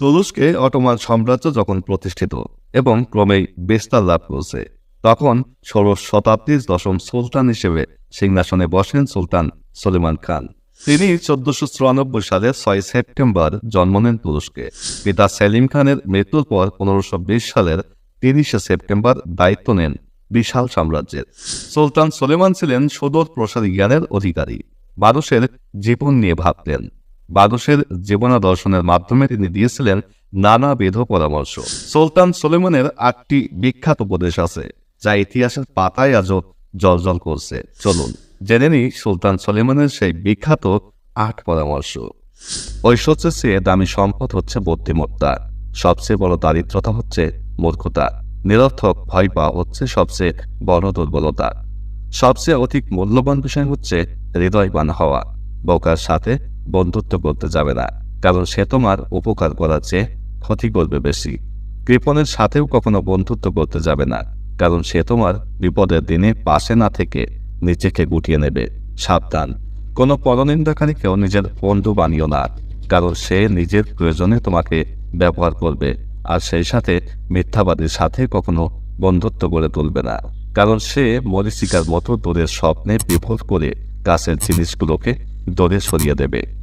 তুরস্কে অটোমান সাম্রাজ্য যখন প্রতিষ্ঠিত এবং ক্রমেই বিস্তার লাভ করছে, তখন ষোড়শ শতাব্দীর দশম সুলতান হিসেবে সিংহাসনে বসেন সুলতান সলিমান খান। তিনি চোদ্দশো চুরানব্বই সালের ছয় সেপ্টেম্বর জন্ম নেন তুরস্কে। পিতা সেলিম খানের মৃত্যুর পর পনেরোশো বিশ সালের তিরিশে সেপ্টেম্বর দায়িত্ব নেন বিশাল সাম্রাজ্যের। সুলতান সলেমান ছিলেন সুদূর প্রসারী জ্ঞানের অধিকারী। মানুষের জীবন নিয়ে ভাবতেন। মানুষের জীবনাদর্শনের মাধ্যমে তিনি দিয়েছিলেন নানাবিধ পরামর্শ। সুলতান সুলেমানের আটটি বিখ্যাত উপদেশ আছে, যা ইতিহাসের পাতায় আজও জলজল করছে। চলুন, জেনে নিই সুলতান সলেমানের সেই বিখ্যাত আট পরামর্শ। ঐশ্বর্যের চেয়ে দামি সম্পদ হচ্ছে বুদ্ধিমত্তা। সবচেয়ে বড় দারিদ্রতা হচ্ছে মূর্খতা। নিরর্থক ভয় পাওয়া হচ্ছে সবচেয়ে বড় দুর্বলতা। সবচেয়ে অধিক মূল্যবান বিষয় হচ্ছে হৃদয়বান হওয়া। বোকার সাথে বন্ধুত্ব করতে যাবে না, কারণ সে তোমার উপকার করার চেয়ে ক্ষতি করবে বেশি। কৃপণের সাথেও কখনো বন্ধুত্ব করতে যাবে না, কারণ সে তোমার বিপদের দিনে পাশে না থেকে নিজেকে গুটিয়ে নেবে। সাবধান, কোনো পরনিন্দাকারীকেও নিজের বন্ধু বানিও না, কারণ সে নিজের প্রয়োজনে তোমাকে ব্যবহার করবে, আর সেই সাথে মিথ্যাবাদীর সাথে কখনো বন্ধুত্ব গড়ে তুলবে না। কারণ সে মরিচিকার মতো দূরের স্বপ্নে বিভোর করে কাছের জিনিসগুলোকে Dodes jodía de B.